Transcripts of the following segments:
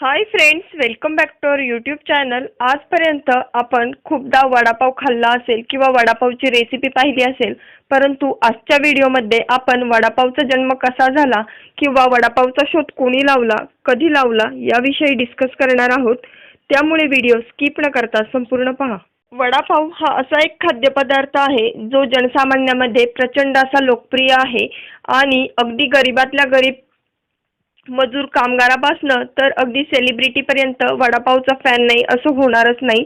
Hi friends welcome back to our YouTube channel आजपर्यंत आपण खूपदा वडापाव खाल्ला असेल किंवा वडापावची रेसिपी पाहिली असेल परंतु आजच्या व्हिडिओमध्ये आपण वडापावचा जन्म कसा झाला किंवा वडापावचा शोध कोणी लावला कधी लावला याविषयी डिस्कस करणार आहोत. त्यामुळे व्हिडिओ स्किप न करता संपूर्ण पहा. वडापाव हा असा एक खाद्यपदार्थ आहे जो जनसामान्यामध्ये प्रचंड असा लोकप्रिय आहे आणि अगदी गरीबातल्या गरीब मजूर कामगारापासनं तर अगदी सेलिब्रिटीपर्यंत वडापावचा फॅन नाही असं होणारच नाही.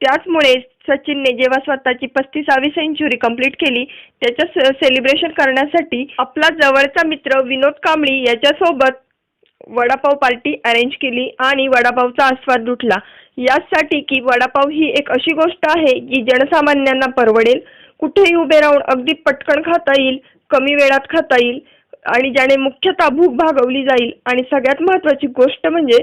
त्याचमुळे सचिनने जेव्हा स्वतःची पस्तीसावी सेंचुरी कंप्लीट केली त्याच्या सेलिब्रेशन करण्यासाठी आपला जवळचा मित्र विनोद कांबळी याच्यासोबत वडापाव पार्टी अरेंज केली आणि वडापावचा आस्वाद लुटला. यासाठी की वडापाव ही एक अशी गोष्ट आहे जी जनसामान्यांना परवडेल. कुठेही उभे राहून अगदी पटकन खाता येईल कमी वेळात खाता येईल. आणि ज्याने मुख्यतः भूक भागवली जाईल आणि सगळ्यात महत्त्वाची गोष्ट म्हणजे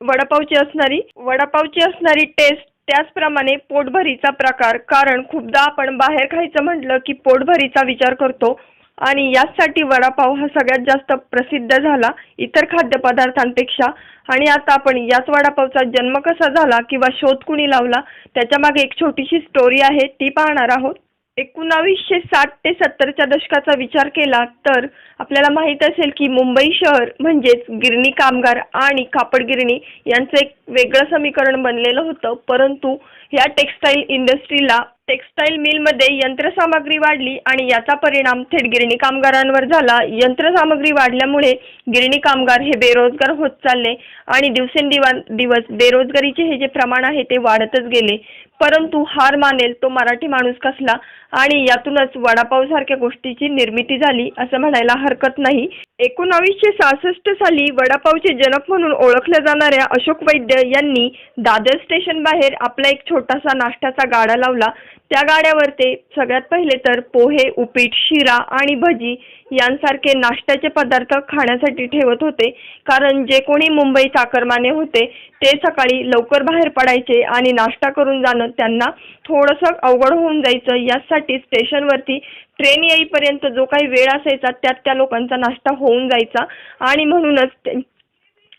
वडापावची असणारी वडापावची असणारी टेस्ट त्याचप्रमाणे पोटभरीचा प्रकार. कारण खूपदा आपण बाहेर खायचं म्हटलं की पोटभरीचा विचार करतो आणि याचसाठी वडापाव हा सगळ्यात जास्त प्रसिद्ध झाला इतर खाद्यपदार्थांपेक्षा. आणि आता आपण याच वडापावचा जन्म कसा झाला किंवा शोध कुणी लावला त्याच्यामागे एक छोटीशी स्टोरी आहे ती पाहणार आहोत. एकोणावीसशे साठ ते सत्तरच्या दशकाचा विचार केला तर आपल्याला माहीत असेल की मुंबई शहर म्हणजेच गिरणी कामगार आणि कापड गिरणी यांचं एक वेगळं समीकरण बनलेलं होतं. परंतु या टेक्स्टाईल इंडस्ट्रीला टेक्स्टाईल मिलमध्ये यंत्रसामग्री वाढली आणि याचा परिणाम थेट गिरणी कामगारांवर झाला. यंत्रसामग्री वाढल्यामुळे गिरणी कामगार हे बेरोजगार होत चालले आणि दिवसेंदिवा दिवस बेरोजगारीचे हे जे प्रमाण आहे ते वाढतच गेले. परंतु हार मानेल तो मराठी माणूस कसला? आणि यातूनच वडापावसारख्या गोष्टीची निर्मिती झाली असं म्हणायला हरकत नाही. एकोणावीसशे सहासष्ट साली वडापावचे जनक म्हणून ओळखल्या जाणाऱ्या अशोक वैद्य यांनी दादर स्टेशन बाहेर आपला एक छोटासा नाश्त्याचा गाडा लावला. त्या गाड्यावर ते सगळ्यात पहिले तर पोहे उपीट शिरा आणि भजी यांसारखे नाश्त्याचे पदार्थ खाण्यासाठी ठेवत होते. कारण जे कोणी मुंबई चाकरमाने होते ते सकाळी लवकर बाहेर पडायचे आणि नाश्ता करून जाणं त्यांना थोडंसं अवघड होऊन जायचं. यासाठी स्टेशनवरती ट्रेन येईपर्यंत जो काही वेळ असायचा त्यात त्या लोकांचा नाश्ता होऊन जायचा. आणि म्हणूनच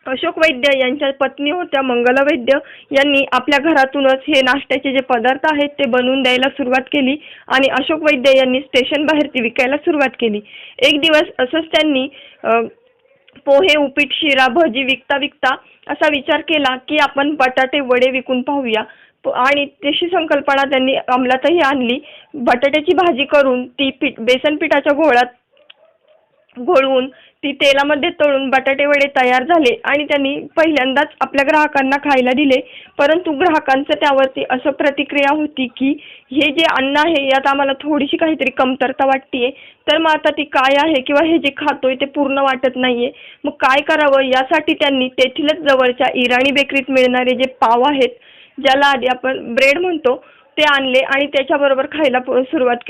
अशोक वैद्य यांच्या पत्नी होत्या मंगला वैद्य यांनी आपल्या घरातूनच हे नाश्त्याचे जे पदार्थ आहेत ते बनवून द्यायला सुरुवात केली आणि अशोक वैद्य यांनी स्टेशन बाहेर ती विकायला सुरुवात केली. एक दिवस असंच त्यांनी पोहे उपीट शिरा भजी विकता विकता असा विचार केला की आपण बटाटे वडे विकून पाहूया. आणि तशी संकल्पना त्यांनी अंमलातही आणली. बटाट्याची भाजी करून ती पीठ बेसन पिठाच्या घोळात घोळवून ती तेलामध्ये तळून बटाटे वडे तयार झाले आणि त्यांनी पहिल्यांदाच आपल्या ग्राहकांना खायला दिले. परंतु ग्राहकांचं त्यावरती असं प्रतिक्रिया होती की हे जे अन्न आहे यात आम्हाला थोडीशी काहीतरी कमतरता वाटतीये. तर मग आता ती काय आहे किंवा हे जे खातोय ते पूर्ण वाटत नाहीये. मग काय करावं? यासाठी त्यांनी तेथीलच जवळच्या इराणी बेकरीत मिळणारे जे पाव आहेत ज्याला आधी आपण ब्रेड म्हणतो ते आणले आणि त्याच्याबरोबर खायला सुरुवात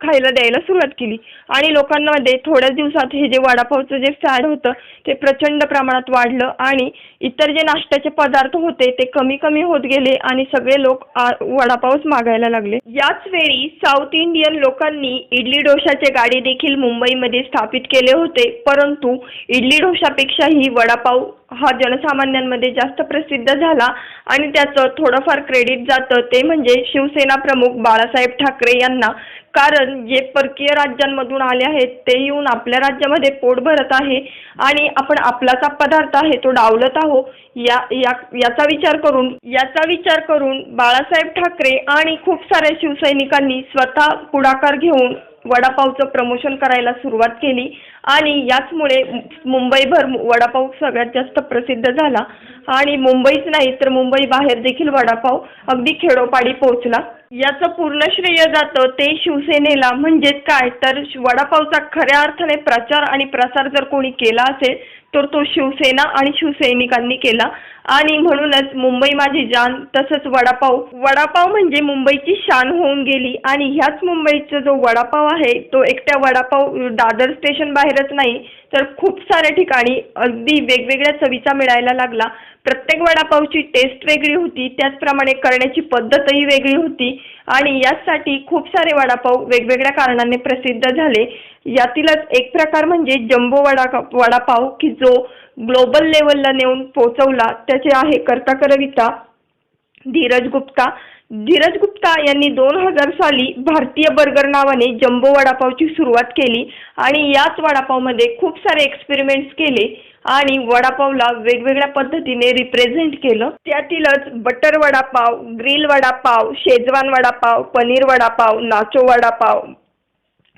खायला द्यायला सुरुवात केली. आणि लोकांमध्ये थोड्याच दिवसात हे जे वडापावचं जे फॅड होतं ते प्रचंड प्रमाणात वाढलं आणि इतर जे नाश्त्याचे पदार्थ होते ते कमी कमी होत गेले आणि सगळे लोक वडापावच मागायला लागले. याच वेळी साऊथ इंडियन लोकांनी इडली डोशाचे गाडी देखील मुंबईमध्ये स्थापित केले होते परंतु इडली डोशापेक्षाही वडापाव हा जनसामान्यांमध्ये जास्त प्रसिद्ध झाला आणि त्याचं थोडंफार क्रेडिट जातं ते म्हणजे शिवसेना प्रमुख बाळासाहेब ठाकरे यांना. कारण जे परकीय राज्यांमधून आले आहेत ते येऊन आपल्या राज्यामध्ये पोट भरत आहे आणि आपण आपलाचा पदार्थ आहे तो डावलत आहो या या याचा विचार करून याचा विचार करून बाळासाहेब ठाकरे आणि खूप साऱ्या शिवसैनिकांनी स्वतः पुढाकार घेऊन वडापावचं प्रमोशन करायला सुरुवात केली. आणि याचमुळे मुंबईभर वडापाव सगळ्यात जास्त प्रसिद्ध झाला. आणि मुंबईच नाही तर मुंबई बाहेर देखील वडापाव अगदी खेडोपाडी पोहोचला. याचं पूर्ण श्रेय जातं ते शिवसेनेला. म्हणजेच काय? तर वडापावचा खऱ्या अर्थाने प्रचार आणि प्रसार जर कोणी केला असेल तर तो शिवसेना आणि शिवसैनिकांनी केला. आणि म्हणूनच मुंबई माझी जान तसंच वडापाव. वडापाव म्हणजे मुंबईची शान होऊन गेली. आणि ह्याच मुंबईचा जो वडापाव आहे तो एकट्या वडापाव दादर स्टेशन बाहेरच नाही तर खूप साऱ्या ठिकाणी अगदी वेगवेगळ्या चवीचा मिळायला लागला. प्रत्येक वडापावची टेस्ट वेगळी होती. त्याचप्रमाणे करण्याची पद्धतही वेगळी होती. आणि याचसाठी खूप सारे वडापाव वेगवेगळ्या कारणाने प्रसिद्ध झाले. यातीलच एक प्रकार म्हणजे जम्बो वडा वडापाव की जो ग्लोबल लेवलला नेऊन पोहोचवला. त्याचे आहे कर्ता करविता धीरज गुप्ता. धीरज गुप्ता यांनी दोन हजार साली भारतीय बर्गर नावाने जम्बो वडापावची सुरुवात केली आणि याच वडापावमध्ये खूप सारे एक्सपेरिमेंट्स केले आणि वडापावला वेगवेगळ्या पद्धतीने रिप्रेझेंट केलं. त्यातीलच butter vada pav grill vada pav Schezwan vada pav paneer vada pav nacho vada pav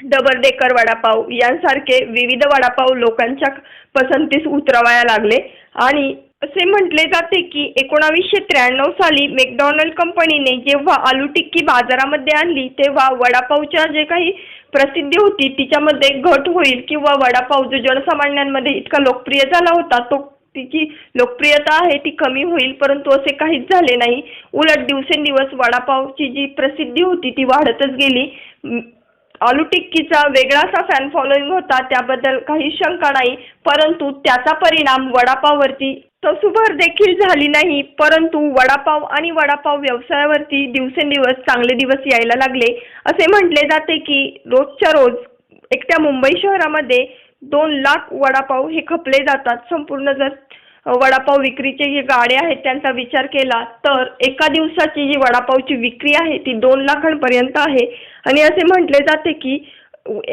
double decker vada pav यांसारखे विविध वडापाव लोकांच्या पसंतीस उतरवायला लागले. आणि असे म्हटले जाते की एकोणावीसशे त्र्याण्णव साली मॅकडॉनल्ड कंपनीने जेव्हा आलू टिक्की बाजारामध्ये आणली तेव्हा वडापावच्या जे काही प्रसिद्धी होती तिच्यामध्ये घट होईल किंवा वडापाव जो जनसामान्यांमध्ये इतका लोकप्रिय झाला होता तो तिची लोकप्रियता आहे ती कमी होईल परंतु असे काहीच झाले नाही. उलट दिवसेंदिवस वडापावची जी प्रसिद्धी होती ती वाढतच गेली. आलू टिक्कीचा वेगळा असा फॅन फॉलोईंग होता त्याबद्दल काही शंका नाही परंतु त्याचा परिणाम वडापाववरती तसूभर देखील झाली नाही परंतु वडापाव आणि वडापाव व्यवसायावरती दिवसेंदिवस चांगले दिवस यायला लागले. असे म्हटले जाते की रोजच्या रोज एकट्या मुंबई शहरामध्ये दोन लाख वडापाव हे खपले जातात संपूर्ण जर वडापाव विक्रीचे जे गाड्या आहेत त्यांचा विचार केला तर एका दिवसाची जी वडापावची विक्री आहे ती दोन लाखांपर्यंत आहे. आणि असे म्हटले जाते की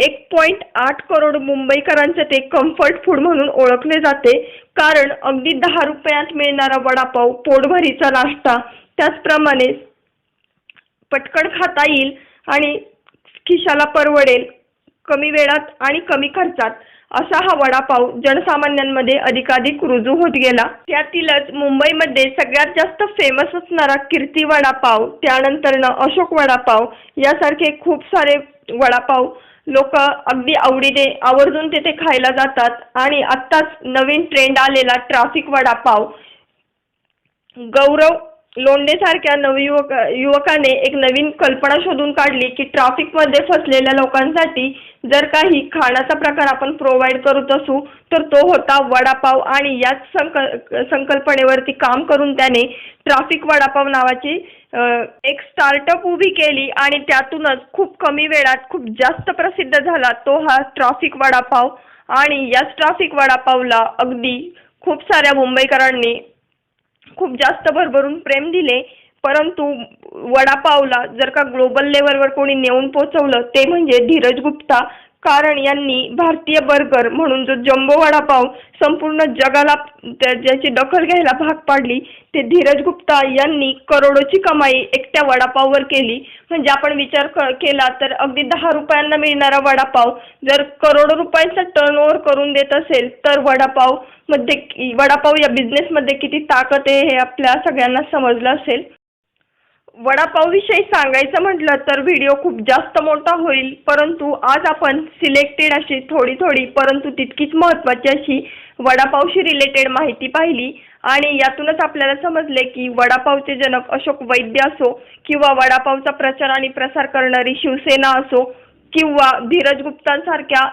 एक पॉईंट आठ करोड मुंबईकरांचे ते कम्फर्ट फूड म्हणून ओळखले जाते. कारण अगदी दहा रुपयात मिळणारा वडापाव पोटभरीचा नाश्ता त्याचप्रमाणे पटकन खाता येईल आणि खिशाला परवडेल कमी वेळात आणि कमी खर्चात. असा हा वडापाव जनसामान्यांमध्ये अधिकाधिक रुजू होत गेला. त्यातीलच मुंबईमध्ये सगळ्यात जास्त फेमस असणारा कीर्ती वडापाव त्यानंतरनं अशोक वडापाव यासारखे खूप सारे वडापाव लोक अगदी आवडीने आवर्जून तिथे खायला जातात. आणि आत्ताच नवीन ट्रेंड आलेला ट्राफिक वडापाव. गौरव लोंढेसारख्या नवयुवक युवकाने एक नवीन कल्पना शोधून काढली की ट्रॅफिकमध्ये फसलेल्या लोकांसाठी जर काही खाण्याचा प्रकार आपण प्रोव्हाइड करत असू तर तो होता वडापाव आणि याच संक संकल्पनेवरती काम करून त्याने ट्रॅफिक वडापाव नावाची एक स्टार्टअप उभी केली आणि त्यातूनच खूप कमी वेळात खूप जास्त प्रसिद्ध झाला तो हा ट्रॅफिक वडापाव. आणि याच ट्रॅफिक वडापावला अगदी खूप साऱ्या मुंबईकरांनी खूप जास्त भरभरून प्रेम दिले परंतु वडापावला जर का ग्लोबल लेवलवर कोणी नेऊन पोचवलं ते म्हणजे धीरज गुप्ता कारण यांनी भारतीय बर्गर म्हणून जो जम्बो वडापाव संपूर्ण जगाला त्या- ज्याची दखल घ्यायला भाग पाडली ते धीरज गुप्ता यांनी करोडोची कमाई एकट्या वडापाववर केली. म्हणजे आपण विचार क- केला तर अगदी दहा रुपयांना मिळणारा वडापाव जर करोडो रुपयांचा टर्नओव्हर करून देत असेल तर वडापावमध्ये वडापाव या बिझनेसमध्ये किती ताकद आहे हे आपल्या सगळ्यांना समजलं असेल. वडापावविषयी सांगायचं म्हटलं तर व्हिडिओ खूप जास्त मोठा होईल परंतु आज आपण सिलेक्टेड अशी थोडी थोडी परंतु तितकीच महत्त्वाची अशी वडापावशी रिलेटेड माहिती पाहिली. आणि यातूनच आपल्याला समजले की वडापावचे जनक अशोक वैद्य असो किंवा वडापावचा प्रचार आणि प्रसार करणारी शिवसेना असो किंवा धीरज गुप्तांसारख्या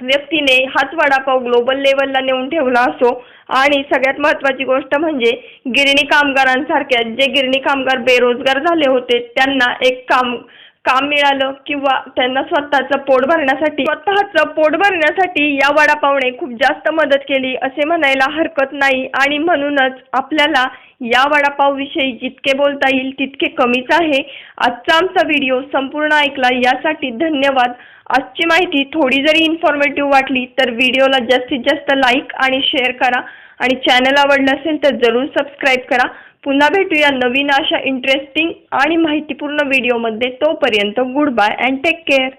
व्यक्तीने हाच वडापाव ग्लोबल लेवलला नेऊन ठेवला असो आणि सगळ्यात महत्त्वाची गोष्ट म्हणजे गिरणी कामगारांसारख्या जे गिरणी कामगार बेरोजगार झाले होते त्यांना एक काम काम मिळालं किंवा त्यांना स्वतःचं पोट भरण्यासाठी स्वतःचं पोट भरण्यासाठी या वडापावने खूप जास्त मदत केली असे म्हणायला हरकत नाही. आणि म्हणूनच आपल्याला या वडापावविषयी जितके बोलता येईल तितके कमीच आहे. आजचा आमचा व्हिडिओ संपूर्ण ऐकला यासाठी धन्यवाद. आजची माहिती थोडी जरी इन्फॉर्मेटिव्ह वाटली तर व्हिडिओला जास्तीत जास्त लाईक आणि शेअर करा. आणि चॅनल आवडलं असेल तर जरूर सबस्क्राईब करा. पुन्हा भेटूया नवीन अशा इंटरेस्टिंग आणि माहितीपूर्ण व्हिडिओमध्ये तोपर्यंत good bye and take care